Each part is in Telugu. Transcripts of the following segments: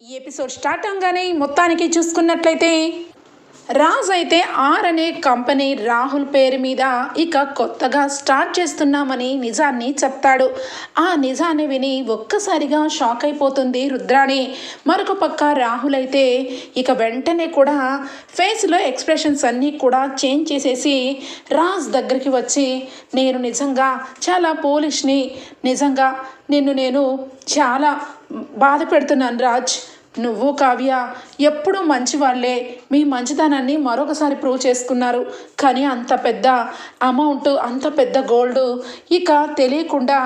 ఈ ఎపిసోడ్ స్టార్ట్ అవగానే మొత్తానికి చూసుకున్నట్లయితే రాజ్ అయితే ఆర్ అనే కంపెనీ రాహుల్ పేరు మీద ఇక కొత్తగా స్టార్ట్ చేస్తున్నామని నిజాన్ని చెప్తాడు. ఆ నిజాన్ని విని ఒక్కసారిగా షాక్ అయిపోతుంది రుద్రాణి. మరొక పక్క రాహుల్ అయితే ఇక వెంటనే కూడా ఫేస్లో ఎక్స్ప్రెషన్స్ అన్నీ కూడా చేంజ్ చేసేసి రాజ్ దగ్గరికి వచ్చి నేను నిజంగా చాలా పోలిష్ని నిజంగా నిన్ను నేను చాలా బాధ పెడుతున్నాను రాజ్. నువ్వు కావ్య ఎప్పుడూ మంచి వాళ్ళే మీ మంచితనాన్ని మరొకసారి ప్రూవ్ చేసుకున్నారు. కానీ అంత పెద్ద అమౌంట్ అంత పెద్ద గోల్డ్ ఇక తెలియకుండా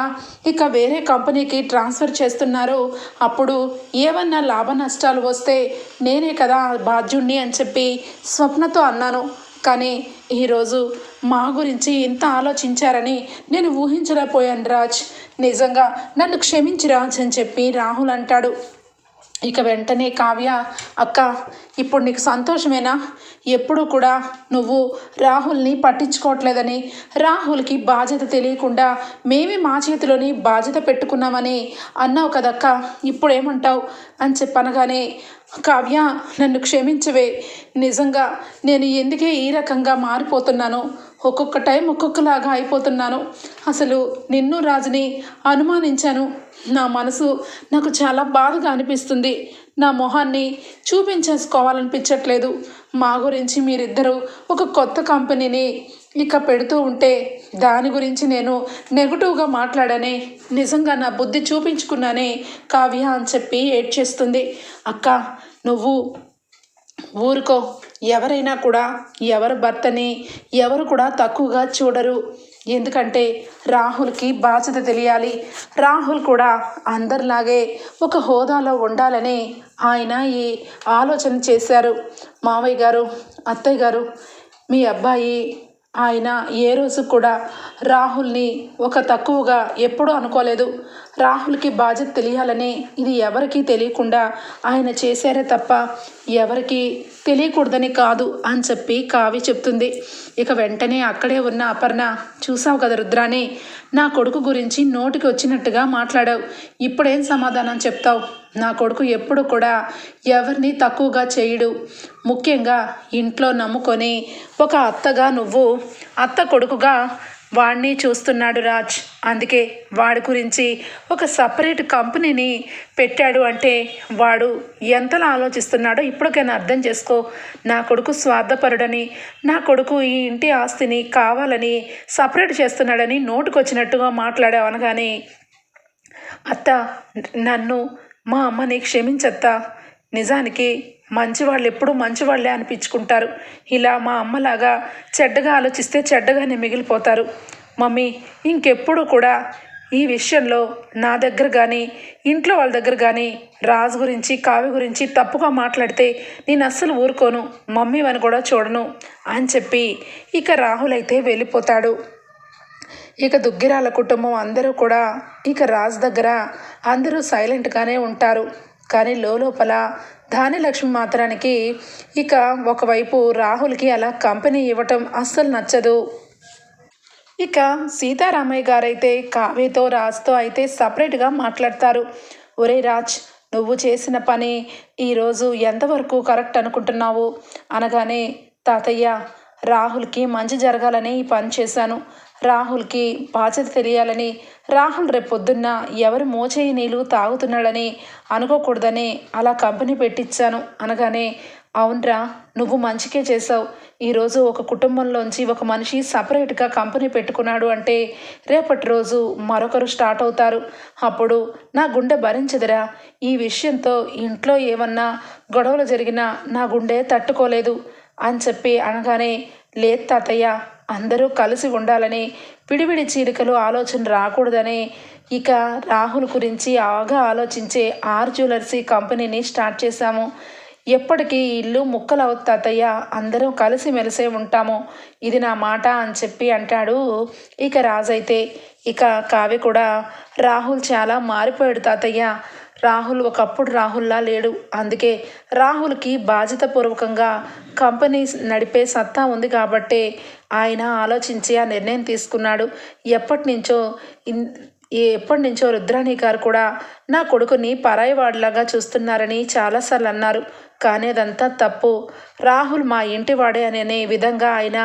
ఇక వేరే కంపెనీకి ట్రాన్స్ఫర్ చేస్తున్నారు. అప్పుడు ఏమన్నా లాభ నష్టాలు వస్తే నేనే కదా బాధ్యుణ్ణి అని చెప్పి స్వప్నతో అన్నాను. కానీ ఈరోజు మా గురించి ఇంత ఆలోచించారని నేను ఊహించలేకపోయాను రాజ్. నిజంగా నన్ను క్షమించి అని చెప్పి రాహుల్ అంటాడు. ఇక వెంటనే కావ్య అక్క ఇప్పుడు నీకు సంతోషమేనా? ఎప్పుడు కూడా నువ్వు రాహుల్ని పట్టించుకోవట్లేదని రాహుల్కి బాధ్యత తెలియకుండా మేమే మా చేతిలోని బాధ్యత పెట్టుకున్నామని అన్నావు కదక్క ఇప్పుడు ఏమంటావు అని చెప్పనగానే కావ్య నన్ను క్షమించవే. నిజంగా నేను ఎందుకే ఈ రకంగా మారిపోతున్నాను? ఒక్కొక్క టైం ఒక్కొక్కలాగా అయిపోతున్నాను. అసలు నిన్ను రాజుని అనుమానించాను. నా మనసు నాకు చాలా బాధగా అనిపిస్తుంది. నా మొహాన్ని చూపించేసుకోవాలనిపించట్లేదు. మా గురించి మీరిద్దరూ ఒక కొత్త కంపెనీని ఇక పెడుతూ ఉంటే దాని గురించి నేను నెగటివ్గా మాట్లాడనే నిజంగా నా బుద్ధి చూపించుకున్నానే కావ్య అని చెప్పి ఏడ్చేస్తుంది. అక్క నువ్వు ఊరుకో. ఎవరైనా కూడా ఎవరి భర్తని ఎవరు కూడా తక్కువగా చూడరు. ఎందుకంటే రాహుల్కి బాధ్యత తెలియాలి. రాహుల్ కూడా అందరిలాగే ఒక హోదాలో ఉండాలని ఆయన ఈ ఆలోచన చేశారు. మావయ్య గారు అత్తయ్య గారు మీ అబ్బాయి ఆయన ఏ రోజు కూడా రాహుల్ని ఒక తక్కువగా ఎప్పుడూ అనుకోలేదు. రాహుల్కి బాధ్యత తెలియాలని ఇది ఎవరికీ తెలియకుండా ఆయన చేశారే తప్ప ఎవరికి తెలియకూడదని కాదు అని చెప్పి కావి చెప్తుంది. ఇక వెంటనే అక్కడే ఉన్న అపర్ణ చూసావు కదా రుద్రాని నా కొడుకు గురించి నోటికి వచ్చినట్టుగా మాట్లాడావు. ఇప్పుడేం సమాధానం చెప్తావు? నా కొడుకు ఎప్పుడు కూడా ఎవరిని తక్కువగా చేయడు. ముఖ్యంగా ఇంట్లో నమ్ముకొని ఒక అత్తగా నువ్వు అత్త కొడుకుగా వాడిని చూస్తున్నాడు రాజ్. అందుకే వాడి గురించి ఒక సపరేట్ కంపెనీని పెట్టాడు అంటే వాడు ఎంతలా ఆలోచిస్తున్నాడో ఇప్పటికైనా అర్థం చేసుకో. నా కొడుకు స్వార్థపరుడని నా కొడుకు ఈ ఇంటి ఆస్తిని కావాలని సపరేట్ చేస్తున్నాడని నోటుకొచ్చినట్టుగా మాట్లాడావు అనగానే అత్త నన్ను మా అమ్మని క్షమించత్తా. నిజానికి మంచివాళ్ళు ఎప్పుడూ మంచివాళ్ళే అనిపించుకుంటారు. ఇలా మా అమ్మలాగా చెడ్డగా ఆలోచిస్తే చెడ్డగానే మిగిలిపోతారు. మమ్మీ ఇంకెప్పుడు కూడా ఈ విషయంలో నా దగ్గర కానీ ఇంట్లో వాళ్ళ దగ్గర కానీ రాజు గురించి కావ్య గురించి తప్పుగా మాట్లాడితే నేను అస్సలు ఊరుకోను. మమ్మీ అని కూడా చూడను అని చెప్పి ఇక రాహుల్ అయితే వెళ్ళిపోతాడు. ఇక దుగ్గిరాల కుటుంబం అందరూ కూడా ఇక రాజు దగ్గర అందరూ సైలెంట్గానే ఉంటారు. కానీ లోపల ధాన్యలక్ష్మి మాత్రానికి ఇక ఒకవైపు రాహుల్కి అలా కంపెనీ ఇవ్వటం అస్సలు నచ్చదు. ఇక సీతారామయ్య గారైతే కావ్యతో రాజ్తో అయితే సపరేట్గా మాట్లాడతారు. ఒరే రాజ్ నువ్వు చేసిన పని ఈరోజు ఎంతవరకు కరెక్ట్ అనుకుంటున్నావు? అనగానే తాతయ్య రాహుల్కి మంచి జరగాలని ఈ పని చేశాను. రాహుల్కి బాధ్యత తెలియాలని రాహుల్ రేపొద్దున్న ఎవరు మోచేయి నీళ్ళు తాగుతున్నాడని అనుకోకూడదని అలా కంపెనీ పెట్టించాను అనగానే అవునరా నువ్వు మంచికే చేసావు ఈరోజు ఒక కుటుంబంలోంచి ఒక మనిషి సపరేట్గా కంపెనీ పెట్టుకున్నాడు అంటే రేపటి రోజు మరొకరు స్టార్ట్ అవుతారు. అప్పుడు నా గుండె భరించదురా. ఈ విషయంతో ఇంట్లో ఏమన్నా గొడవలు జరిగినా నా గుండె తట్టుకోలేదు అని చెప్పి అనగానే లేదు తాతయ్య అందరూ కలిసి ఉండాలని విడివిడి చీలికలు ఆలోచన రాకూడదని. ఇక రాహుల్ గురించి బాగా ఆలోచించే ఆర్ జ్యువెలర్సీ కంపెనీని స్టార్ట్ చేశాము. ఎప్పటికీ ఇల్లు ముక్కలు తాతయ్య అందరం కలిసి మెలిసే ఉంటాము. ఇది నా మాట అని చెప్పి అంటాడు ఇక రాజైతే. ఇక కావ్య కూడా రాహుల్ చాలా మారిపోయాడు తాతయ్య. రాహుల్ ఒకప్పుడు రాహుల్లా లేడు. అందుకే రాహుల్కి బాధ్యతపూర్వకంగా కంపెనీ నడిపే సత్తా ఉంది కాబట్టే ఆయన ఆలోచించి ఆ నిర్ణయం తీసుకున్నాడు. ఎప్పటి నుంచో ఇన్ ఎప్పటి నుంచో రుద్రాణి గారు కూడా నా కొడుకుని పరాయివాడిలాగా చూస్తున్నారని చాలాసార్లు అన్నారు. కానీ అదంతా తప్పు. రాహుల్ మా ఇంటి వాడే అనే విధంగా ఆయన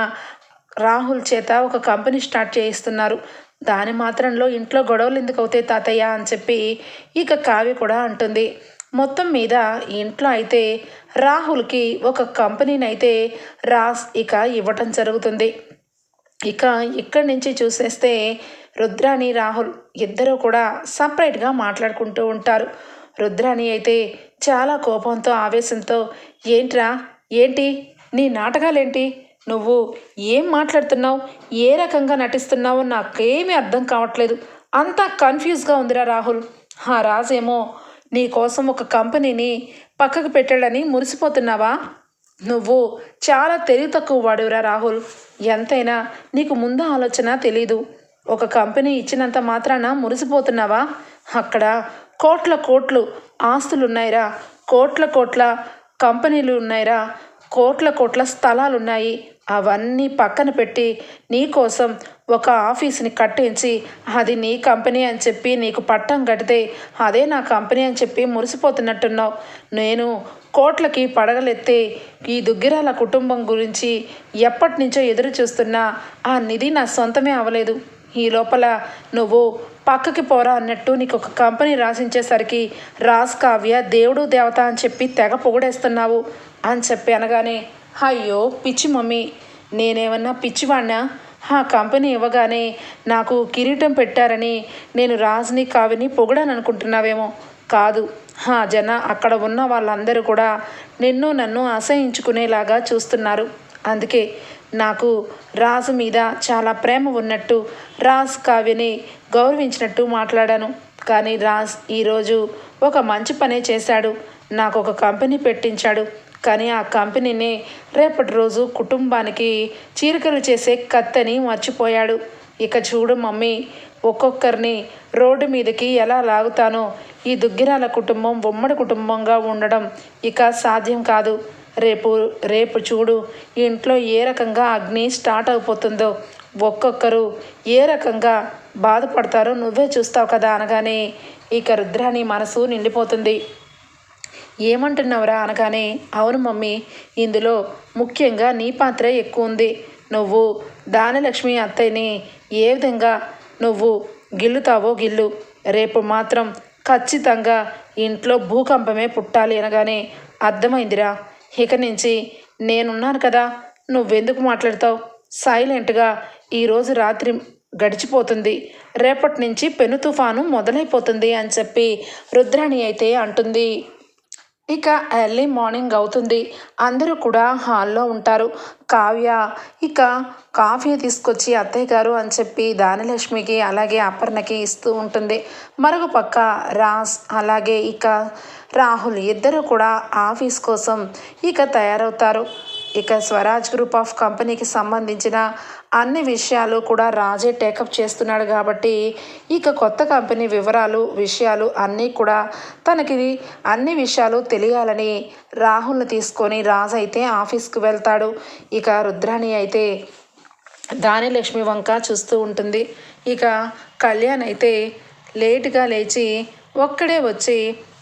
రాహుల్ చేత ఒక కంపెనీ స్టార్ట్ చేయిస్తున్నారు. దాని మాత్రంలో ఇంట్లో గొడవలు ఎందుకు అవుతాయి తాతయ్య అని చెప్పి ఇక కావ్య కూడా అంటుంది. మొత్తం మీద ఇంట్లో అయితే రాహుల్కి ఒక కంపెనీని అయితే రాస్ ఇక ఇవ్వటం జరుగుతుంది. ఇక ఇక్కడి నుంచి చూసేస్తే రుద్రాణి రాహుల్ ఇద్దరూ కూడా సపరేట్గా మాట్లాడుకుంటూ ఉంటారు. రుద్రాణి అయితే చాలా కోపంతో ఆవేశంతో ఏంట్రా? ఏంటి? నీ నాటకాలేంటి? నువ్వు ఏం మాట్లాడుతున్నావు? ఏ రకంగా నటిస్తున్నావో నాకేమీ అర్థం కావట్లేదు. అంతా కన్ఫ్యూజ్గా ఉందిరా రాహుల్. ఆ రాజేమో నీ కోసం ఒక కంపెనీని పక్కకు పెట్టాడని మురిసిపోతున్నావా? నువ్వు చాలా తెలివి తక్కువ వాడురా రాహుల్. ఎంతైనా నీకు ముందు ఆలోచన తెలీదు. ఒక కంపెనీ ఇచ్చినంత మాత్రాన మురిసిపోతున్నావా? అక్కడ కోట్ల కోట్లు ఆస్తులున్నాయిరా. కోట్ల కోట్ల కంపెనీలు ఉన్నాయిరా. కోట్ల కోట్ల స్థలాలు ఉన్నాయి అవన్నీ పక్కన పెట్టి నీకోసం ఒక ఆఫీస్ని కట్టించి అది నీ కంపెనీ అని చెప్పి నీకు పట్టం కడితే అదే నా కంపెనీ అని చెప్పి మురిసిపోతున్నట్టున్నావు. నేను కోట్లకి పడగలెత్తే ఈ దుగ్గిరాల కుటుంబం గురించి ఎప్పటి నుంచో ఎదురు చూస్తున్నా ఆ నిధి నా సొంతమే అవ్వలేదు. ఈ లోపల నువ్వు పక్కకి పోరా అన్నట్టు నీకు ఒక కంపెనీ రాసించేసరికి రాస్ కావ్య దేవుడు దేవత అని చెప్పి తెగ పొగిడేస్తున్నావు అని చెప్పి అనగానే అయ్యో పిచ్చి మమ్మీ. నేనేమన్నా పిచ్చివాడినా ఆ కంపెనీ ఇవ్వగానే నాకు కిరీటం పెట్టారని నేను రాజ్ని కావిని పొగడాననుకుంటున్నావేమో కాదు ఆ జన అక్కడ ఉన్న వాళ్ళందరూ కూడా నిన్ను నన్ను అసహించుకునేలాగా చూస్తున్నారు. అందుకే నాకు రాజు మీద చాలా ప్రేమ ఉన్నట్టు రాజ్ కావ్యని గౌరవించినట్టు మాట్లాడాను. కానీ రాజ్ ఈరోజు ఒక మంచి పనే చేశాడు. నాకు ఒక కంపెనీ పెట్టించాడు. కానీ ఆ కంపెనీని రేపటి రోజు కుటుంబానికి చీరికలు చేసే కత్తని మర్చిపోయాడు. ఇక చూడు మమ్మీ ఒక్కొక్కరిని రోడ్డు మీదకి ఎలా లాగుతానో. ఈ దుగ్గిరాల కుటుంబం ఉమ్మడి కుటుంబంగా ఉండడం ఇక సాధ్యం కాదు. రేపు రేపు చూడు ఇంట్లో ఏ రకంగా అగ్ని స్టార్ట్ అయిపోతుందో. ఒక్కొక్కరు ఏ రకంగా బాధపడతారో నువ్వే చూస్తావు కదా అనగానే ఇక రుద్రాని మనసు నిండిపోతుంది. ఏమంటున్నావురా అనగానే అవును మమ్మీ ఇందులో ముఖ్యంగా నీ పాత్ర ఎక్కువ ఉంది. నువ్వు దానలక్ష్మి అత్తయ్యని ఏ విధంగా నువ్వు గిల్లుతావో గిల్లు. రేపు మాత్రం ఖచ్చితంగా ఇంట్లో భూకంపమే పుట్టాలి అనగానే అర్థమైందిరా. ఇక నుంచి నేనున్నాను కదా నువ్వెందుకు మాట్లాడతావు? సైలెంట్గా ఈరోజు రాత్రి గడిచిపోతుంది. రేపటి నుంచి పెను తుఫాను మొదలైపోతుంది అని చెప్పి రుద్రాణి అయితే అంటుంది. ఇక ఎర్లీ మార్నింగ్ అవుతుంది. అందరూ కూడా హాల్లో ఉంటారు. కావ్య ఇక కాఫీ తీసుకొచ్చి అత్తయ్య గారు అని చెప్పి దానిలక్ష్మికి అలాగే అపర్ణకి ఇస్తూ ఉంటుంది. మరొక పక్క రాస్ అలాగే ఇక రాహుల్ ఇద్దరు కూడా ఆఫీస్ కోసం ఇక తయారవుతారు. ఇక స్వరాజ్ గ్రూప్ ఆఫ్ కంపెనీకి సంబంధించిన అన్ని విషయాలు కూడా రాజే టేకప్ చేస్తున్నాడు కాబట్టి ఇక కొత్త కంపెనీ వివరాలు విషయాలు అన్నీ కూడా తనకి అన్ని విషయాలు తెలియాలని రాహుల్ని తీసుకొని రాజు అయితే ఆఫీస్కి వెళ్తాడు. ఇక రుద్రాణి అయితే దాని లక్ష్మి వంక చూస్తూ ఉంటుంది. ఇక కళ్యాణ్ అయితే లేటుగా లేచి ఒక్కడే వచ్చి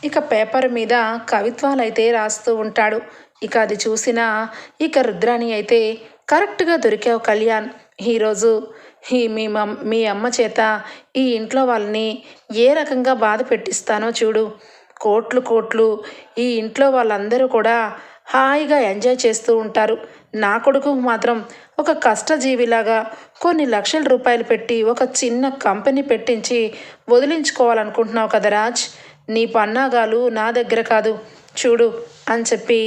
ఇక పేపర్ మీద కవిత్వాలు అయితే రాస్తూ ఉంటాడు. ఇక అది చూసిన ఇక రుద్రాణి అయితే కరెక్ట్గా దొరికావు కళ్యాణ్. ఈరోజు ఈ మీ మమ్ మీ అమ్మ చేత ఈ ఇంట్లో వాళ్ళని ఏ రకంగా బాధ పెట్టిస్తానో చూడు. కోట్లు కోట్లు ఈ ఇంట్లో వాళ్ళందరూ కూడా హాయిగా ఎంజాయ్ చేస్తూ ఉంటారు. నా కొడుకు మాత్రం ఒక కష్టజీవిలాగా కొన్ని లక్షల రూపాయలు పెట్టి ఒక చిన్న కంపెనీ పెట్టించి వదిలించుకోవాలనుకుంటున్నావు కదా రాజ్. నీ పన్నాగాలు నా దగ్గర కాదు. చూడు. అని చెప్పి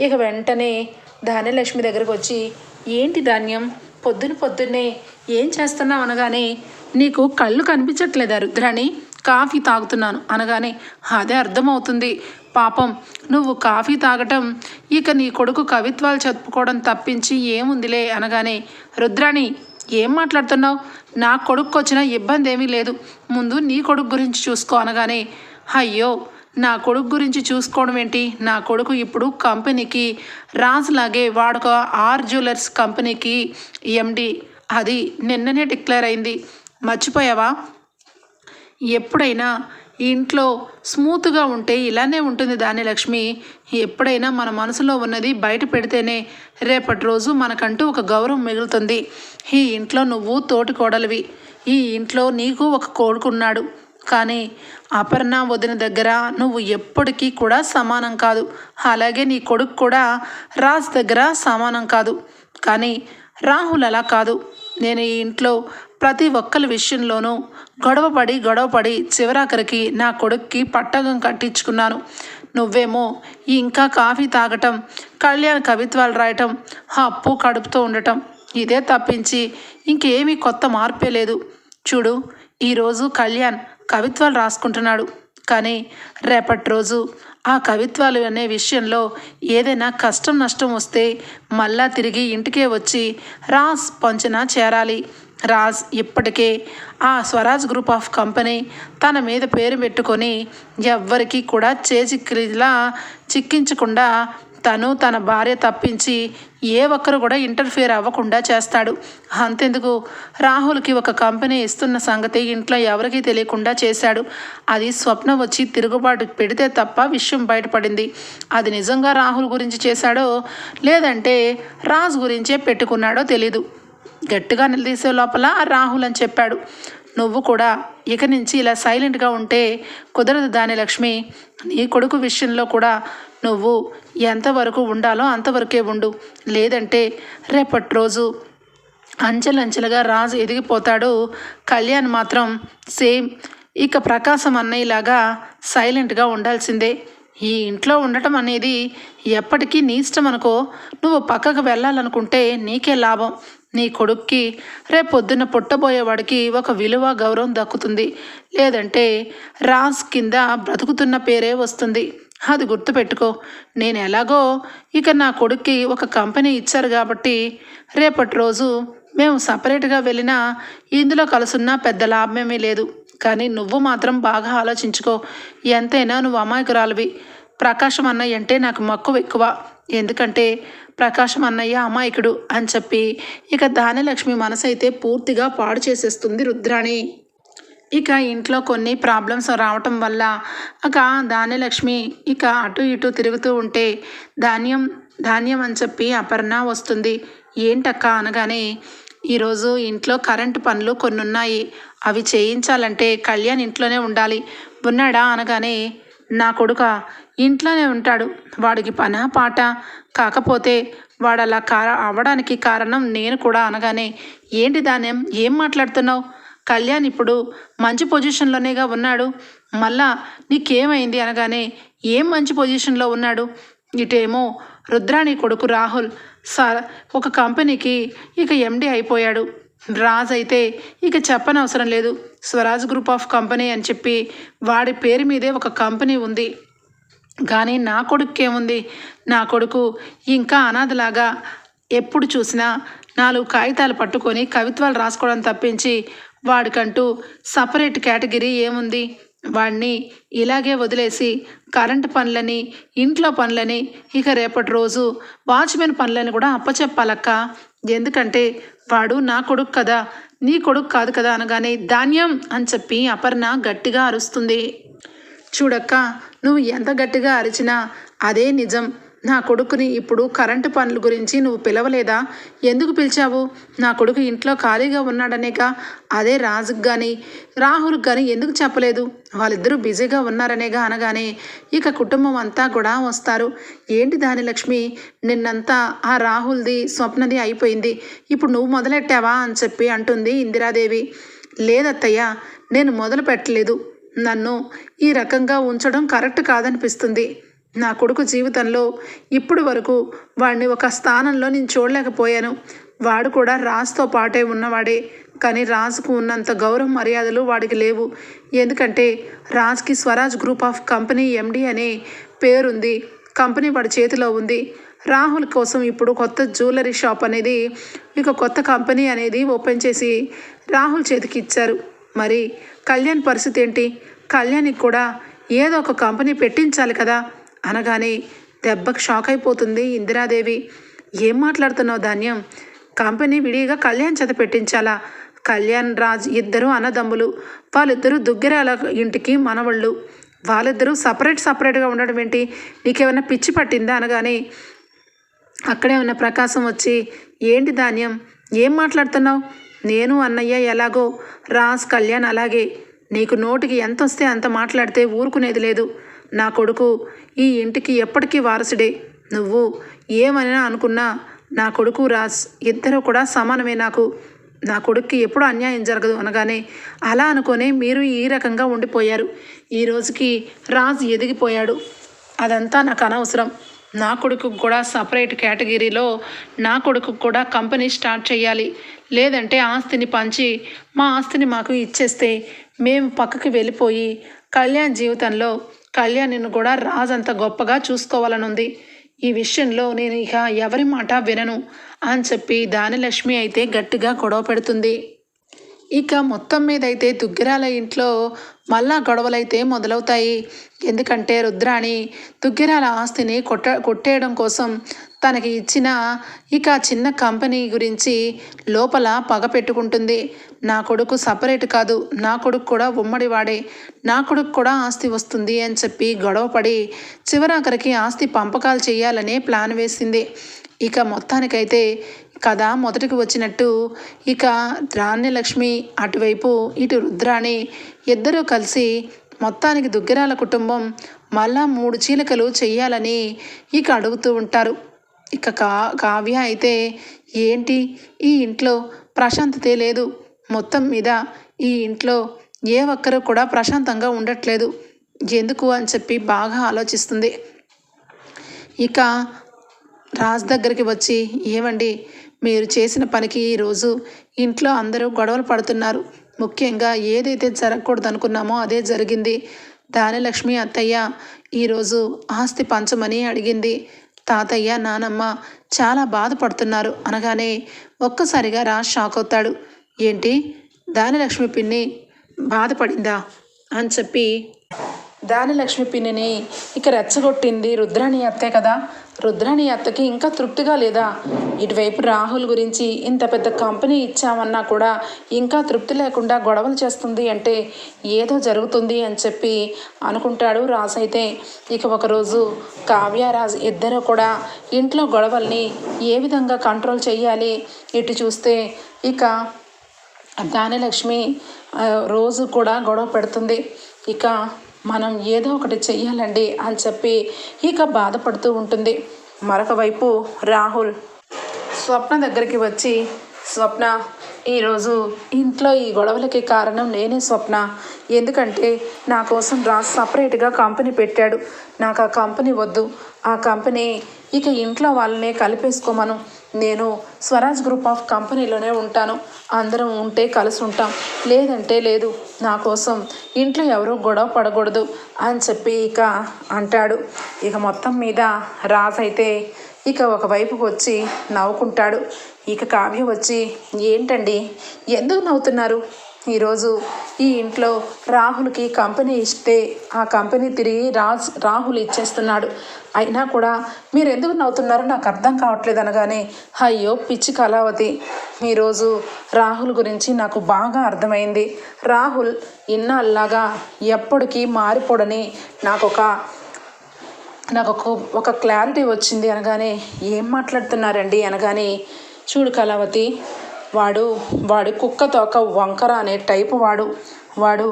ఇక వెంటనే ధాన్యలక్ష్మి దగ్గరకు వచ్చి ఏంటి ధాన్యం? పొద్దున పొద్దున్నే ఏం చేస్తున్నావు? అనగానే నీకు కళ్ళు కనిపించట్లేదు రుద్రాణి కాఫీ తాగుతున్నాను. అనగానే అదే అర్థమవుతుంది. పాపం నువ్వు కాఫీ తాగటం ఇక నీ కొడుకు కవిత్వాలు చెప్పుకోవడం తప్పించి ఏముందిలే. అనగానే రుద్రాణి ఏం మాట్లాడుతున్నావు? నా కొడుకు వచ్చిన ఇబ్బంది ఏమీ లేదు. ముందు నీ కొడుకు గురించి చూసుకో. అనగానే అయ్యో నా కొడుకు గురించి చూసుకోవడం ఏంటి? నా కొడుకు ఇప్పుడు కంపెనీకి రాజులాగే వాడొక ఆర్ జ్యువెలర్స్ కంపెనీకి ఎండి. అది నిన్ననే డిక్లేర్ అయింది. మర్చిపోయావా? ఎప్పుడైనా ఇంట్లో స్మూత్గా ఉంటే ఇలానే ఉంటుంది దాని లక్ష్మి ఎప్పుడైనా మన మనసులో ఉన్నది బయట పెడితేనే రేపటి రోజు మనకంటూ ఒక గౌరవం మిగులుతుంది. ఈ ఇంట్లో నువ్వు తోటి కోడలివి. ఈ ఇంట్లో నీకు ఒక కోడుకున్నాడు. కానీ అపర్ణ వదిన దగ్గర నువ్వు ఎప్పటికీ కూడా సమానం కాదు. అలాగే నీ కొడుకు కూడా రాజ్ దగ్గర సమానం కాదు. కానీ రాహుల్ అలా కాదు. నేను ఈ ఇంట్లో ప్రతి ఒక్కరి విషయంలోనూ గొడవపడి గొడవపడి చివరాఖరికి నా కొడుక్కి పట్టగం కట్టించుకున్నాను. నువ్వేమో ఇంకా కాఫీ తాగటం కళ్యాణ్ కవిత్వాలు రాయటం అప్పు కడుపుతో ఉండటం ఇదే తప్పించి ఇంకేమీ కొత్త మార్పే లేదు. చూడు ఈరోజు కళ్యాణ్ కవిత్వాలు రాసుకుంటున్నాడు. కానీ రేపటి రోజు ఆ కవిత్వాలు అనే విషయంలో ఏదైనా కష్టం నష్టం వస్తే మళ్ళా తిరిగి ఇంటికే వచ్చి రాజ్ పంచన చేరాలి. రాజ్ ఇప్పటికే ఆ స్వరాజ్ గ్రూప్ ఆఫ్ కంపెనీ తన మీద పేరు పెట్టుకొని ఎవ్వరికీ కూడా చేజిక్కిలా చిక్కించకుండా తను తన భార్య తప్పించి ఏ ఒక్కరు కూడా ఇంటర్ఫియర్ అవ్వకుండా చేస్తాడు. అంతెందుకు? రాహుల్కి ఒక కంపెనీ ఇస్తున్న సంగతి ఇంట్లో ఎవరికీ తెలియకుండా చేశాడు. అది స్వప్న వచ్చి తిరుగుబాటు పెడితే తప్ప విషయం బయటపడింది. అది నిజంగా రాహుల్ గురించి చేశాడో లేదంటే రాజ్ గురించే పెట్టుకున్నాడో తెలీదు. గట్టిగా నిలదీసే లోపల రాహుల్ అని చెప్పాడు. నువ్వు కూడా ఇక నుంచి ఇలా సైలెంట్గా ఉంటే కుదరదు దాని లక్ష్మి. నీ కొడుకు విషయంలో కూడా నువ్వు ఎంతవరకు ఉండాలో అంతవరకే ఉండు. లేదంటే రేపటి రోజు అంచెలంచెలుగా రాజు ఎదిగిపోతాడు. కళ్యాణ్ మాత్రం సేమ్. ఇక ప్రకాశం అన్నయ్యలాగా సైలెంట్గా ఉండాల్సిందే. ఈ ఇంట్లో ఉండటం అనేది ఎప్పటికీ నీ ఇష్టం అనుకో. నువ్వు పక్కకు వెళ్ళాలనుకుంటే నీకే లాభం. నీ కొడుక్కి రేపొద్దున పుట్టబోయేవాడికి ఒక విలువ గౌరవం దక్కుతుంది. లేదంటే రాజ్ కింద బ్రతుకుతున్న పేరే వస్తుంది. అది గుర్తుపెట్టుకో. నేను ఎలాగో ఇక నా కొడుక్కి ఒక కంపెనీ ఇచ్చారు కాబట్టి రేపటి రోజు మేము సపరేట్గా వెళ్ళినా ఇందులో కలుసున్నా పెద్ద లాభమేమీ లేదు. కానీ నువ్వు మాత్రం బాగా ఆలోచించుకో. ఎంతైనా నువ్వు అమాయకురాలివి. ప్రకాశం అన్నయ్య అంటే నాకు మక్కువ ఎక్కువ. ఎందుకంటే ప్రకాశం అన్నయ్య అమాయకుడు అని చెప్పి ఇక ధాన్యలక్ష్మి మనసు అయితే పూర్తిగా పాడు చేసేస్తుంది రుద్రాణి. ఇక ఇంట్లో కొన్ని ప్రాబ్లమ్స్ రావటం వల్ల ఇక ధాన్యలక్ష్మి ఇక అటు ఇటు తిరుగుతూ ఉంటే ధాన్యం ధాన్యం అని చెప్పి అపర్ణ వస్తుంది. ఏంటక్క అనగానే ఈరోజు ఇంట్లో కరెంటు పనులు కొన్ని ఉన్నాయి అవి చేయించాలంటే కళ్యాణ్ ఇంట్లోనే ఉండాలి. ఉన్నాడా అనగానే నా కొడుక ఇంట్లోనే ఉంటాడు. వాడికి పనా పాట? కాకపోతే వాడు అలా కార అవ్వడానికి కారణం నేను కూడా అనగానే ఏంటి దానేం ఏం మాట్లాడుతున్నావు? కళ్యాణ్ ఇప్పుడు మంచి పొజిషన్లోనేగా ఉన్నాడు. మళ్ళా నీకేమైంది? అనగానే ఏం మంచి పొజిషన్లో ఉన్నాడు? ఇటేమో రుద్రాణి కొడుకు రాహుల్ సార్ ఒక కంపెనీకి ఇక ఎండి అయిపోయాడు. రాజ్ అయితే ఇక చెప్పనవసరం లేదు. స్వరాజ్ గ్రూప్ ఆఫ్ కంపెనీ అని చెప్పి వాడి పేరు మీదే ఒక కంపెనీ ఉంది. కానీ నా కొడుకేముంది? నా కొడుకు ఇంకా అనాథలాగా ఎప్పుడు చూసినా నాలుగు కాగితాలు పట్టుకొని కవిత్వాలు రాసుకోవడం తప్పించి వాడికంటూ సపరేట్ కేటగిరీ ఏముంది? వాడిని ఇలాగే వదిలేసి కరెంటు పనులని ఇంట్లో పనులని ఇక రేపటి రోజు వాచ్మెన్ పనులని కూడా అప్పచెప్పాలక్క? ఎందుకంటే వాడు నా కొడుకు కదా నీ కొడుకు కాదు కదా అనగానే ధాన్యం అని చెప్పి అపర్ణ గట్టిగా అరుస్తుంది. చూడక్క నువ్వు ఎంత గట్టిగా అరిచినా అదే నిజం. నా కొడుకుని ఇప్పుడు కరెంటు పనుల గురించి నువ్వు పిలవలేదా? ఎందుకు పిలిచావు? నా కొడుకు ఇంట్లో ఖాళీగా ఉన్నాడనేగా అదే రాజుకు కానీ రాహుల్కి కానీ ఎందుకు చెప్పలేదు? వాళ్ళిద్దరూ బిజీగా ఉన్నారనేగా అనగానే ఇక కుటుంబం అంతా కూడా వస్తారు. ఏంటి దాని లక్ష్మి నిన్నంతా ఆ రాహుల్ది స్వప్నది అయిపోయింది. ఇప్పుడు నువ్వు మొదలెట్టావా అని చెప్పి అంటుంది ఇందిరాదేవి. లేదత్తయ్య నేను మొదలు పెట్టలేదు నన్ను ఈ రకంగా ఉంచడం కరెక్ట్ కాదనిపిస్తుంది. నా కొడుకు జీవితంలో ఇప్పుడు వరకు వాడిని ఒక స్థానంలో నేను చూడలేకపోయాను. వాడు కూడా రాజుతో పాటే ఉన్నవాడే కానీ రాజుకు ఉన్నంత గౌరవ మర్యాదలు వాడికి లేవు. ఎందుకంటే రాజ్కి Swaraj group of company MD అనే పేరుంది. కంపెనీ వాడి చేతిలో ఉంది. రాహుల్ కోసం ఇప్పుడు కొత్త జ్యువెలరీ షాప్ అనేది ఇక కొత్త కంపెనీ అనేది ఓపెన్ చేసి రాహుల్ చేతికి ఇచ్చారు. మరి కళ్యాణ్ పరిస్థితి ఏంటి? కళ్యాణ్కి కూడా ఏదో ఒక కంపెనీ పెట్టించాలి కదా. అనగానే దెబ్బకు షాక్ అయిపోతుంది ఇందిరాదేవి. ఏం మాట్లాడుతున్నావు ధాన్యం? కంపెనీ విడిగా కళ్యాణ్ చేత పెట్టించాలా? కళ్యాణ్ రాజ్ ఇద్దరు అన్నదమ్ములు. వాళ్ళిద్దరూ దుగ్గిరాల ఇంటికి మనవళ్ళు. వాళ్ళిద్దరూ సపరేట్ సపరేట్గా ఉండడం ఏంటి? నీకేమైనా పిచ్చి పట్టిందా అనగానే అక్కడే ఉన్న ప్రకాశం వచ్చి ఏంటి ధాన్యం? ఏం మాట్లాడుతున్నావు? నేను అన్నయ్య ఎలాగో? రాజ్ కళ్యాణ్ అలాగే. నీకు నోటికి ఎంత వస్తే అంత మాట్లాడితే ఊరుకునేది లేదు. నా కొడుకు ఈ ఇంటికి ఎప్పటికీ వారసుడే. నువ్వు ఏమైనా అనుకున్నా నా కొడుకు రాజ్ ఇద్దరు కూడా సమానమే నాకు. నా కొడుక్కి ఎప్పుడు అన్యాయం జరగదు అనగానే అలా అనుకొని మీరు ఈ రకంగా ఉండిపోయారు. ఈ రోజుకి రాజ్ ఎదిగిపోయాడు. అదంతా నాకు అనవసరం. నా కొడుకు కూడా సపరేట్ కేటగిరీలో నా కొడుకు కూడా కంపెనీ స్టార్ట్ చేయాలి. లేదంటే ఆస్తిని పంచి మా ఆస్తిని మాకు ఇచ్చేస్తే మేము పక్కకి వెళ్ళిపోయి కళ్యాణ్ జీవితంలో కళ్యాణ్ని కూడా రాజ్ అంత గొప్పగా చూసుకోవాలనుంది. ఈ విషయంలో నేను ఇక ఎవరి మాట వినను అని చెప్పి దానిలక్ష్మి అయితే గట్టిగా గొడవ పెడుతుంది. ఇక మొత్తం మీద అయితే దుగ్గిరాల ఇంట్లో మళ్ళా గొడవలైతే మొదలవుతాయి. ఎందుకంటే రుద్రాణి దుగ్గిరాల ఆస్తిని కొట్ట కొట్టేయడం కోసం తనకి ఇచ్చిన ఇక చిన్న కంపెనీ గురించి లోపల పగ పెట్టుకుంటుంది. నా కొడుకు సపరేట్ కాదు. నా కొడుకు కూడా ఉమ్మడి వాడే. నా కొడుకు కూడా ఆస్తి వస్తుంది అని చెప్పి గొడవపడి చివరాఖరికి ఆస్తి పంపకాలు చేయాలనే ప్లాన్ వేసింది. ఇక మొత్తానికైతే కథ మొదటికి వచ్చినట్టు ఇక రాణ్యలక్ష్మి అటువైపు ఇటు రుద్రాణి ఇద్దరూ కలిసి మొత్తానికి దుగ్గిరాల కుటుంబం మళ్ళా మూడు చీలికలు చేయాలని ఇక అడుగుతూ ఉంటారు. ఇక కా కావ్య అయితే ఏంటి? ఈ ఇంట్లో ప్రశాంతతే లేదు. మొత్తం మీద ఈ ఇంట్లో ఏ ఒక్కరు కూడా ప్రశాంతంగా ఉండట్లేదు. ఎందుకు అని చెప్పి బాగా ఆలోచిస్తుంది. ఇక రాజ్ దగ్గరికి వచ్చి ఏమండి మీరు చేసిన పనికి ఈరోజు ఇంట్లో అందరూ గొడవలు పడుతున్నారు. ముఖ్యంగా ఏదైతే జరగకూడదు అనుకున్నామో అదే జరిగింది. దానిలక్ష్మి అత్తయ్య ఈరోజు ఆస్తి పంచమని అడిగింది. తాతయ్య నానమ్మ చాలా బాధపడుతున్నారు. అనగానే ఒక్కసారిగా రాజ్ షాక్ అవుతాడు ఏంటి? దానిలక్ష్మి పిన్ని బాధపడిందా? అని చెప్పి దానిలక్ష్మి పిన్నిని ఇక రెచ్చగొట్టింది రుద్రాణి అత్తే కదా. రుద్రాణి అత్తకి ఇంకా తృప్తిగా లేదా? ఇటువైపు రాహుల్ గురించి ఇంత పెద్ద కంపెనీ ఇచ్చామన్నా కూడా ఇంకా తృప్తి లేకుండా గొడవలు చేస్తుంది అంటే ఏదో జరుగుతుంది అని చెప్పి అనుకుంటాడు రాజు అయితే. ఇక ఒకరోజు కావ్యరాజు ఇద్దరు కూడా ఇంట్లో గొడవల్ని ఏ విధంగా కంట్రోల్ చేయాలి ఇటు చూస్తే ఇక దానిలక్ష్మి రోజు కూడా గొడవ పెడుతుంది. ఇక మనం ఏదో ఒకటి చెయ్యాలండి అని చెప్పి ఇక బాధపడుతూ ఉంటుంది. మరొక వైపు రాహుల్ స్వప్న దగ్గరికి వచ్చి స్వప్న ఈరోజు ఇంట్లో ఈ గొడవలకి కారణం నేనే స్వప్న. ఎందుకంటే నా కోసం రాజ్ సపరేట్గా కంపెనీ పెట్టాడు. నాకు ఆ కంపెనీ వద్దు. ఆ కంపెనీ ఇక ఇంట్లో వాళ్ళనే కలిపేసుకోమను. నేను స్వరాజ్ గ్రూప్ ఆఫ్ కంపెనీలోనే ఉంటాను. అందరం ఉంటే కలిసి ఉంటాం. లేదంటే లేదు నా కోసం ఇంట్లో ఎవరూ గొడవ పడకూడదు అని చెప్పి ఇక అంటాడు. ఇక మొత్తం మీద రాజ్ అయితే ఇక ఒకవైపుకి వచ్చి నవ్వుకుంటాడు. ఇక కావ్య వచ్చి ఏంటండి? ఎందుకు నవ్వుతున్నారు? ఈరోజు ఈ ఇంట్లో రాహుల్కి కంపెనీ ఇస్తే ఆ కంపెనీ తిరిగి రాజ్ రాహుల్ ఇచ్చేస్తున్నాడు. అయినా కూడా మీరు ఎందుకు నవ్వుతున్నారో నాకు అర్థం కావట్లేదు అనగానే అయ్యో పిచ్చి కళావతి ఈరోజు రాహుల్ గురించి నాకు బాగా అర్థమైంది. రాహుల్ ఇన్నాళ్ళలాగా ఎప్పటికీ మారిపోడని నాకు ఒక నాకు ఒక ఒక క్లారిటీ వచ్చింది అనగానే ఏం మాట్లాడుతున్నారండి? అనగానే చూడు కళావతి వాడు వాడు కుక్క తోక వంకర అనే టైపు వాడు. వాడు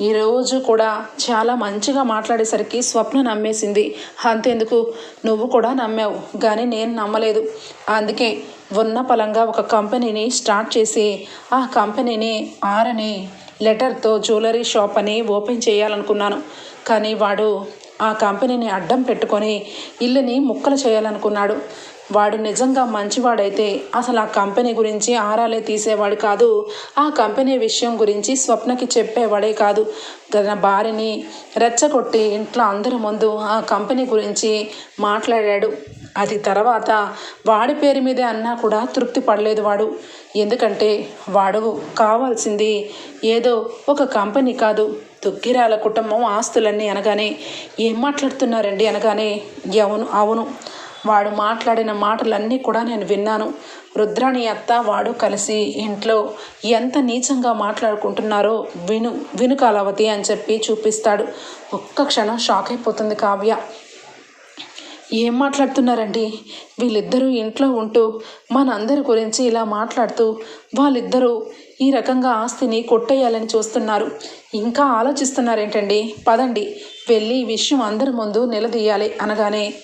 ఈరోజు కూడా చాలా మంచిగా మాట్లాడేసరికి స్వప్న నమ్మేసింది. అంతేందుకు? నువ్వు కూడా నమ్మావు. కానీ నేను నమ్మలేదు. అందుకే ఉన్న పలంగా ఒక కంపెనీని స్టార్ట్ చేసి ఆ కంపెనీని ఆరని లెటర్తో జ్యువెలరీ షాప్ అని ఓపెన్ చేయాలనుకున్నాను. కానీ వాడు ఆ కంపెనీని అడ్డం పెట్టుకొని ఇల్లుని ముక్కలు చేయాలనుకున్నాడు. వాడు నిజంగా మంచివాడైతే అసలు ఆ కంపెనీ గురించి ఆరాలే తీసేవాడు కాదు. ఆ కంపెనీ విషయం గురించి స్వప్నకి చెప్పేవాడే కాదు. తన భార్యని రెచ్చగొట్టి ఇంట్లో అందరి ముందు ఆ కంపెనీ గురించి మాట్లాడాడు. అది తర్వాత వాడి పేరు మీదే అన్నా కూడా తృప్తి పడలేదు వాడు. ఎందుకంటే వాడు కావాల్సింది ఏదో ఒక కంపెనీ కాదు. దుగ్గిరాల కుటుంబం ఆస్తులన్నీ అనగానే ఏం మాట్లాడుతున్నారండి అనగానే అవును అవును. వాడు మాట్లాడిన మాటలన్నీ కూడా నేను విన్నాను. రుద్రాణి అత్త వాడు కలిసి ఇంట్లో ఎంత నీచంగా మాట్లాడుకుంటున్నారో విను వినుకాలవతి అని చెప్పి చూపిస్తాడు. ఒక్క క్షణం షాక్ అయిపోతుంది కావ్య. ఏం మాట్లాడుతున్నారండి? వీళ్ళిద్దరూ ఇంట్లో ఉంటూ మనందరి గురించి ఇలా మాట్లాడుతూ వాళ్ళిద్దరూ ఈ రకంగా ఆస్తిని కొట్టేయాలని చూస్తున్నారు. ఇంకా ఆలోచిస్తున్నారేంటండి? పదండి వెళ్ళి ఈ విషయం అందరి ముందు నిలదీయాలి అనగానే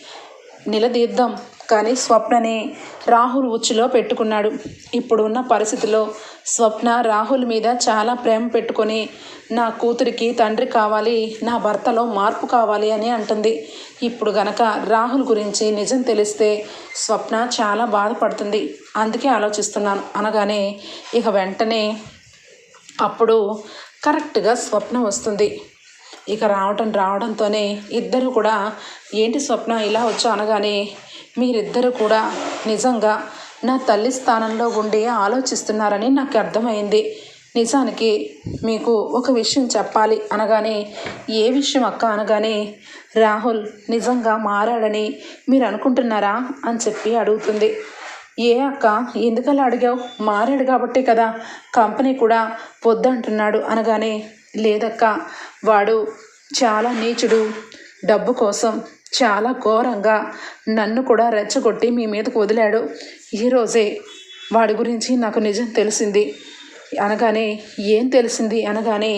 నిలదీద్దాం. కానీ స్వప్నని రాహుల్ ఉచ్చులో పెట్టుకున్నాడు. ఇప్పుడున్న పరిస్థితిలో స్వప్న రాహుల్ మీద చాలా ప్రేమ పెట్టుకొని నా కూతురికి తండ్రి కావాలి నా భర్తలో మార్పు కావాలి అని అంటుంది. ఇప్పుడు గనక రాహుల్ గురించి నిజం తెలిస్తే స్వప్న చాలా బాధపడుతుంది. అందుకే ఆలోచిస్తున్నాను. అనగానే ఇక వెంటనే అప్పుడు కరెక్ట్గా స్వప్న వస్తుంది. ఇక రావటం రావడంతోనే ఇద్దరు కూడా ఏంటి స్వప్న ఇలా వచ్చా? అనగానే మీరిద్దరు కూడా నిజంగా నా తల్లి స్థానంలో ఉండి ఆలోచిస్తున్నారని నాకు అర్థమైంది. నిజానికి మీకు ఒక విషయం చెప్పాలి. అనగానే ఏ విషయం అక్క? అనగానే రాహుల్ నిజంగా మారాడని మీరు అనుకుంటున్నారా? అని చెప్పి అడుగుతుంది. ఏ అక్క? ఎందుకలా అడిగావు? మారాడు కాబట్టే కదా కంపెనీ కూడా వద్దంటున్నాడు. అనగానే లేదక్క. వాడు చాలా నీచుడు డబ్బు కోసం చాలా ఘోరంగా నన్ను కూడా రెచ్చగొట్టి మీ మీదకు వదిలాడు. ఈరోజే వాడి గురించి నాకు నిజం తెలిసింది. అనగానే ఏం తెలిసింది? అనగానే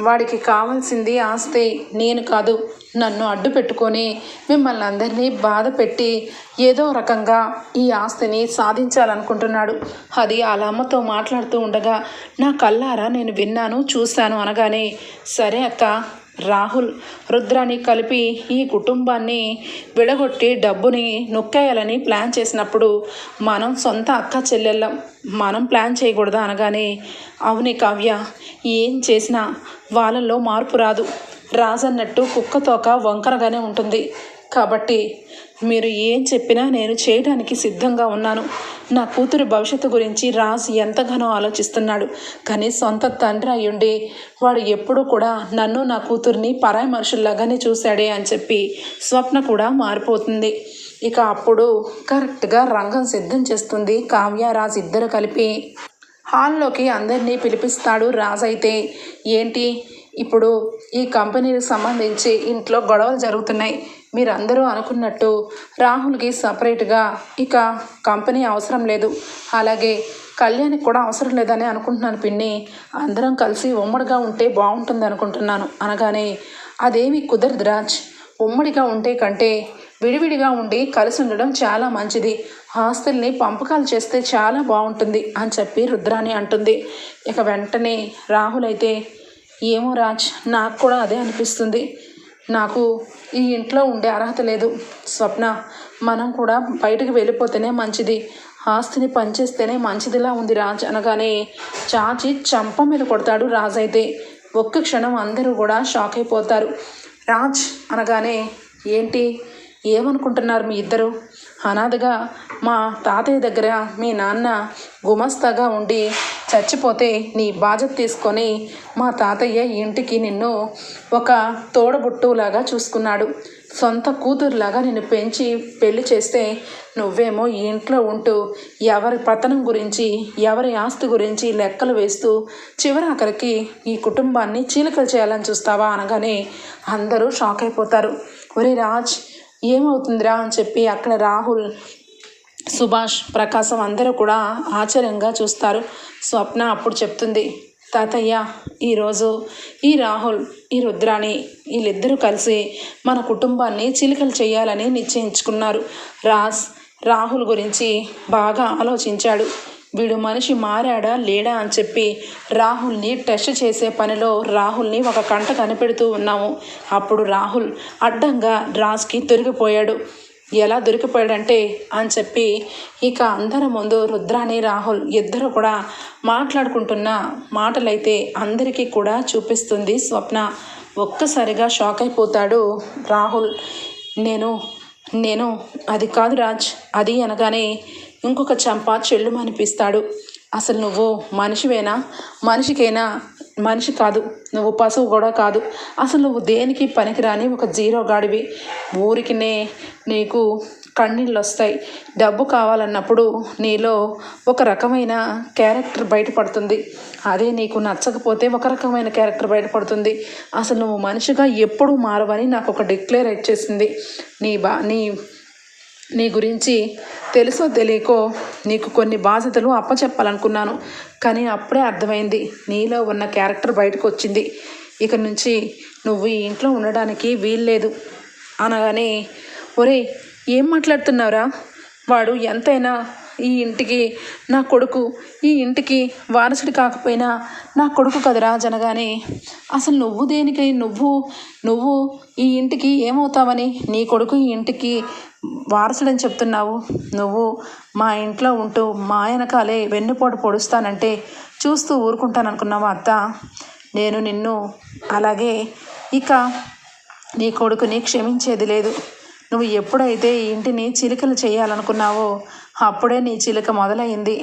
వాడికి కావాల్సింది ఆస్తి. నేను కాదు. నన్ను అడ్డు పెట్టుకొని మిమ్మల్ని అందరినీ బాధ పెట్టి ఏదో రకంగా ఈ ఆస్తిని సాధించాలనుకుంటున్నాడు. అది వాళ్ళ అమ్మతో మాట్లాడుతూ ఉండగా నా కల్లారా నేను విన్నాను చూశాను అనగానే సరే అక్క రాహుల్ రుద్రాని కలిపి ఈ కుటుంబాన్ని విడగొట్టి డబ్బుని నొక్కేయాలని ప్లాన్ చేసినప్పుడు మనం సొంత అక్క చెల్లెళ్ళం. మనం ప్లాన్ చేయకూడదా అనగానే అవుని కావ్య ఏం చేసినా వాళ్ళల్లో మార్పు రాదు. రాజన్నట్టు కుక్కతోక వంకరగానే ఉంటుంది. కాబట్టి మీరు ఏం చెప్పినా నేను చేయడానికి సిద్ధంగా ఉన్నాను. నా కూతురు భవిష్యత్తు గురించి రాజ్ ఎంతగానో ఆలోచిస్తున్నాడు. కానీ సొంత తండ్రి అయ్యుండి వాడు ఎప్పుడూ కూడా నన్ను నా కూతుర్ని పరాయి మనుషుల్లాగానే చూశాడే అని చెప్పి స్వప్న కూడా మారిపోతుంది. ఇక అప్పుడు కరెక్ట్గా రంగం సిద్ధం చేస్తుంది. కావ్య రాజ్ ఇద్దరు కలిపి హాల్లోకి అందరినీ పిలిపిస్తాడు రాజ్ అయితే ఏంటి? ఇప్పుడు ఈ కంపెనీకి సంబంధించి ఇంట్లో గొడవలు జరుగుతున్నాయి. మీరందరూ అనుకున్నట్టు రాహుల్కి సపరేట్గా ఇక కంపెనీ అవసరం లేదు. అలాగే కళ్యాణ్కి కూడా అవసరం లేదని అనుకుంటున్నాను పిన్ని. అందరం కలిసి ఉమ్మడిగా ఉంటే బాగుంటుంది అనుకుంటున్నాను అనగానే అదేమి కుదరదు రాజ్. ఉమ్మడిగా ఉంటే కంటే విడివిడిగా ఉండి కలిసి ఉండడం చాలా మంచిది. ఆస్తుల్ని పంపకాలు చేస్తే చాలా బాగుంటుంది అని చెప్పి రుద్రాని అంటుంది. ఇక వెంటనే రాహుల్ అయితే ఏమో రాజ్ నాకు కూడా అదే అనిపిస్తుంది. నాకు ఈ ఇంట్లో ఉండే అర్హత లేదు. స్వప్న మనం కూడా బయటకు వెళ్ళిపోతేనే మంచిది. ఆస్తిని పనిచేస్తేనే మంచిదిలా ఉంది రాజ్ అనగానే చాచి చంప మీద కొడతాడు రాజ్ అయితే. ఒక్క క్షణం అందరూ కూడా షాక్ అయిపోతారు. రాజ్ అనగానే ఏంటి? ఏమనుకుంటున్నారు మీ ఇద్దరు? అనాథగా మా తాతయ్య దగ్గర మీ నాన్న గుమస్తాగా ఉండి చచ్చిపోతే నీ బాధ్యత తీసుకొని మా తాతయ్య ఇంటికి నిన్ను ఒక తోడబుట్టులాగా చూసుకున్నాడు. సొంత కూతురులాగా నిన్ను పెంచి పెళ్ళి చేస్తే నువ్వేమో ఈ ఇంట్లో ఉంటూ ఎవరి పతనం గురించి ఎవరి ఆస్తి గురించి లెక్కలు వేస్తూ చివరి ఆఖరికి ఈ కుటుంబాన్ని చీలికలు చేయాలని చూస్తావా అనగానే అందరూ షాక్ అయిపోతారు. ఒరే రాజ్ ఏమవుతుందిరా అని చెప్పి అక్కడ రాహుల్ సుభాష్ ప్రకాశం అందరూ కూడా ఆశ్చర్యంగా చూస్తారు. స్వప్న అప్పుడు చెప్తుంది తాతయ్య ఈరోజు ఈ రాహుల్ ఈ రుద్రాణి వీళ్ళిద్దరూ కలిసి మన కుటుంబాన్ని చిలికలు చేయాలని నిశ్చయించుకున్నారు. రాజ్ రాహుల్ గురించి బాగా ఆలోచించాడు. వీడు మనిషి మారాడా లేడా అని చెప్పి రాహుల్ని టెస్ట్ చేసే పనిలో రాహుల్ని ఒక కంట కనిపెడుతూ ఉన్నాము. అప్పుడు రాహుల్ అడ్డంగా రాజ్కి దొరికిపోయాడు. ఎలా దొరికిపోయాడంటే అని చెప్పి ఇక అందరి ముందు రుద్రాని రాహుల్ ఇద్దరు కూడా మాట్లాడుకుంటున్న మాటలైతే అందరికీ కూడా చూపిస్తుంది స్వప్న. ఒక్కసారిగా షాక్ అయిపోతాడు రాహుల్. నేను నేను అది కాదు రాజ్ అది అనగానే ఇంకొక చెంప చెల్లుమనిపిస్తాడు. అసలు నువ్వు మనిషివేనా? మనిషికైనా? మనిషి కాదు. నువ్వు పశువు కూడా కాదు. అసలు నువ్వు దేనికి పనికిరాని ఒక జీరో గాడివి? ఊరికినే నీకు కన్నీళ్ళు వస్తాయి డబ్బు కావాలన్నప్పుడు నీలో ఒక రకమైన క్యారెక్టర్ బయటపడుతుంది. అదే నీకు నచ్చకపోతే ఒక రకమైన క్యారెక్టర్ బయటపడుతుంది. అసలు నువ్వు మనిషిగా ఎప్పుడూ మారవని నాకు ఒక డిక్లేర్ ఇచ్చేసింది. నీ బా నీ నీ గురించి తెలుసో తెలియకో నీకు కొన్ని బాధ్యతలు అప్పచెప్పాలనుకున్నాను. కానీ అప్పుడే అర్థమైంది నీలో ఉన్న క్యారెక్టర్ బయటకు వచ్చింది. ఇక నుంచి నువ్వు ఈ ఇంట్లో ఉండడానికి వీల్లేదు. అనగానే ఒరే ఏం మాట్లాడుతున్నావురా? వాడు ఎంతైనా ఈ ఇంటికి నా కొడుకు ఈ ఇంటికి వారసుడు కాకపోయినా నా కొడుకు కదరా జనగానే. అసలు నువ్వు దేనికై? నువ్వు నువ్వు ఈ ఇంటికి ఏమవుతావని నీ కొడుకు ఈ ఇంటికి వారసుడని చెప్తున్నావు. నువ్వు మా ఇంట్లో ఉంటూ మా వెనకాలే వెన్నుపోటు పొడుస్తానంటే చూస్తూ ఊరుకుంటాననుకున్నావా అత్త? నేను నిన్ను అలాగే ఇక నీ కొడుకుని క్షమించేది లేదు. నువ్వు ఎప్పుడైతే ఈ ఇంటిని చిలికలు చేయాలనుకున్నావో అప్పుడే నీ చిలుక మొదలైంది.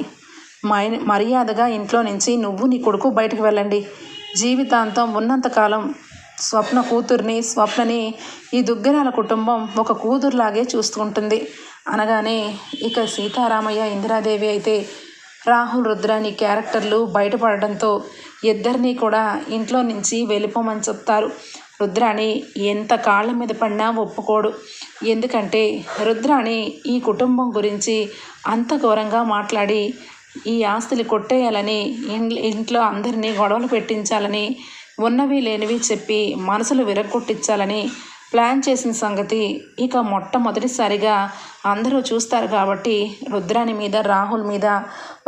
మై మర్యాదగా ఇంట్లో నుంచి నువ్వు నీ కొడుకు బయటకు వెళ్ళండి. జీవితాంతం ఉన్నంతకాలం స్వప్న కూతుర్ని స్వప్నని ఈ దుగ్గరాల కుటుంబం ఒక కూతురులాగే చూసుకుంటుంది అనగానే ఇక సీతారామయ్య ఇందిరాదేవి అయితే రాహుల్ రుద్రాని క్యారెక్టర్లు బయటపడడంతో ఇద్దరినీ కూడా ఇంట్లో నుంచి వెళ్ళిపోమని చెప్తారు. రుద్రాణి ఎంత కాళ్ళ మీద పడినా ఒప్పుకోడు. ఎందుకంటే రుద్రాణి ఈ కుటుంబం గురించి అంత ఘోరంగా మాట్లాడి ఈ ఆస్తులు కొట్టేయాలని ఇంట్లో అందరినీ గొడవలు పెట్టించాలని ఉన్నవి లేనివి చెప్పి మనసులు విరగొట్టించాలని ప్లాన్ చేసిన సంగతి ఇక మొట్టమొదటిసారిగా అందరూ చూస్తారు కాబట్టి రుద్రాని మీద రాహుల్ మీద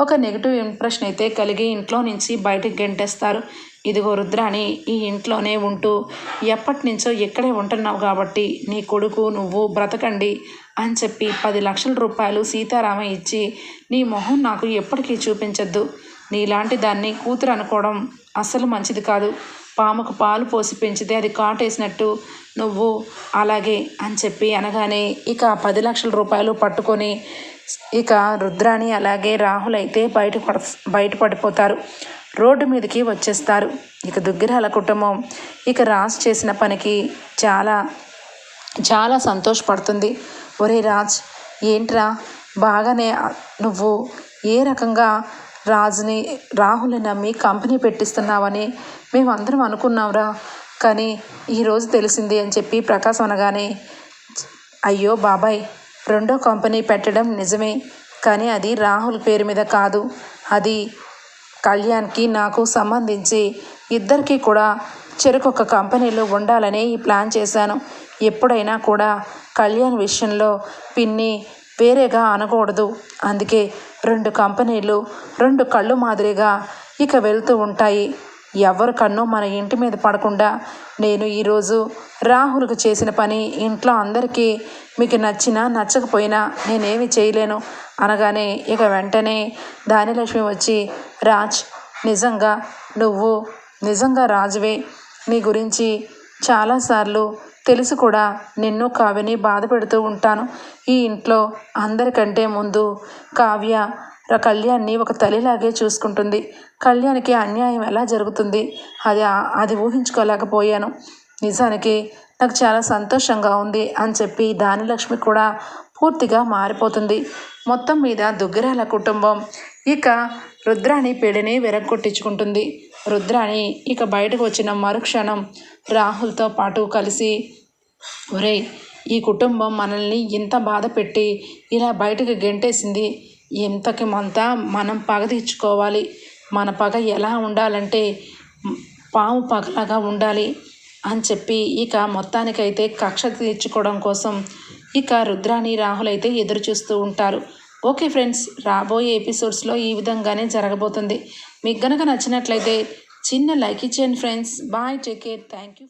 ఒక నెగిటివ్ ఇంప్రెషన్ అయితే కలిగి ఇంట్లో నుంచి బయటకు గెంటేస్తారు. ఇదిగో రుద్రాణి ఈ ఇంట్లోనే ఉంటూ ఎప్పటి నుంచో ఇక్కడే ఉంటున్నావు కాబట్టి నీ కొడుకు నువ్వు బ్రతకండి అని చెప్పి పది లక్షల రూపాయలు సీతారామ ఇచ్చి నీ మొహం నాకు ఎప్పటికీ చూపించద్దు. నీలాంటి దాన్ని కూతురు అనుకోవడం అస్సలు మంచిది కాదు. పాముకు పాలు పోసి పెంచితే అది కాటేసినట్టు నువ్వు అలాగే అని చెప్పి అనగానే ఇక పది లక్షల రూపాయలు పట్టుకొని ఇక రుద్రాణి అలాగే రాహుల్ అయితే బయట పడ బయటపడిపోతారు రోడ్డు మీదకి వచ్చేస్తారు. ఇక దుగ్గిరాల కుటుంబం ఇక రాజ్ చేసిన పనికి చాలా చాలా సంతోషపడుతుంది. ఒరే రాజ్ ఏంట్రా? బాగానే నువ్వు ఏ రకంగా రాజుని రాహుల్ని నమ్మి కంపెనీ పెట్టిస్తున్నావని మేమందరం అనుకున్నాంరా. కానీ ఈరోజు తెలిసింది అని చెప్పి ప్రకాశ్ అనగానే అయ్యో బాబాయ్ రెండో కంపెనీ పెట్టడం నిజమే కానీ అది రాహుల్ పేరు మీద కాదు. అది కళ్యాణ్కి నాకు సంబంధించి ఇద్దరికి కూడా చెరుకొక కంపెనీలో ఉండాలని ఈ ప్లాన్ చేశాను. ఎప్పుడైనా కూడా కళ్యాణ్ విషయంలో పిన్ని వేరేగా అనకూడదు. అందుకే రెండు కంపెనీలు రెండు కళ్ళు మాదిరిగా ఇక వెళ్తూ ఉంటాయి. ఎవరి కన్ను మన ఇంటి మీద పడకుండా నేను ఈరోజు రాహుల్కు చేసిన పని ఇంట్లో అందరికీ మీకు నచ్చినా నచ్చకపోయినా నేనేమి చేయలేను. అనగానే ఇక వెంటనే దానిలక్ష్మి వచ్చి రాజ్ నిజంగా నువ్వు నిజంగా రాజువే. నీ గురించి చాలాసార్లు తెలుసు కూడా. నిన్ను కావ్యని బాధ పెడుతూ ఉంటాను. ఈ ఇంట్లో అందరికంటే ముందు కావ్య కళ్యాణ్ని ఒక తల్లిలాగే చూసుకుంటుంది. కళ్యాణ్కి అన్యాయం ఎలా జరుగుతుంది? అది అది ఊహించుకోలేకపోయాను. నిజానికి నాకు చాలా సంతోషంగా ఉంది అని చెప్పి దానిలక్ష్మి కూడా పూర్తిగా మారిపోతుంది. మొత్తం మీద దుగ్గిరాల కుటుంబం. ఇక రుద్రాణి పెళ్ళిని వెరగొట్టించుకుంటుంది రుద్రాణి ఇక బయటకు వచ్చిన మరుక్షణం రాహుల్తో పాటు కలిసి ఒరేయ్ ఈ కుటుంబం మనల్ని ఇంత బాధ పెట్టి ఇలా బయటకు గెంటేసింది. ఇంతకి మంత మనం పగ తీర్చుకోవాలి. మన పగ ఎలా ఉండాలంటే పాము పగలాగా ఉండాలి అని చెప్పి ఇక మొత్తానికైతే కక్ష తీర్చుకోవడం కోసం ఇక రుద్రాణి రాహుల్ అయితే ఎదురు చూస్తూ ఉంటారు. ఓకే ఫ్రెండ్స్ రాబోయే ఎపిసోడ్స్లో ఈ విధంగానే జరగబోతుంది. మీకు గనక నచ్చినట్లయితే చిన్న లైక్ ఇచ్చేయండి friends. Bye take care. Thank you.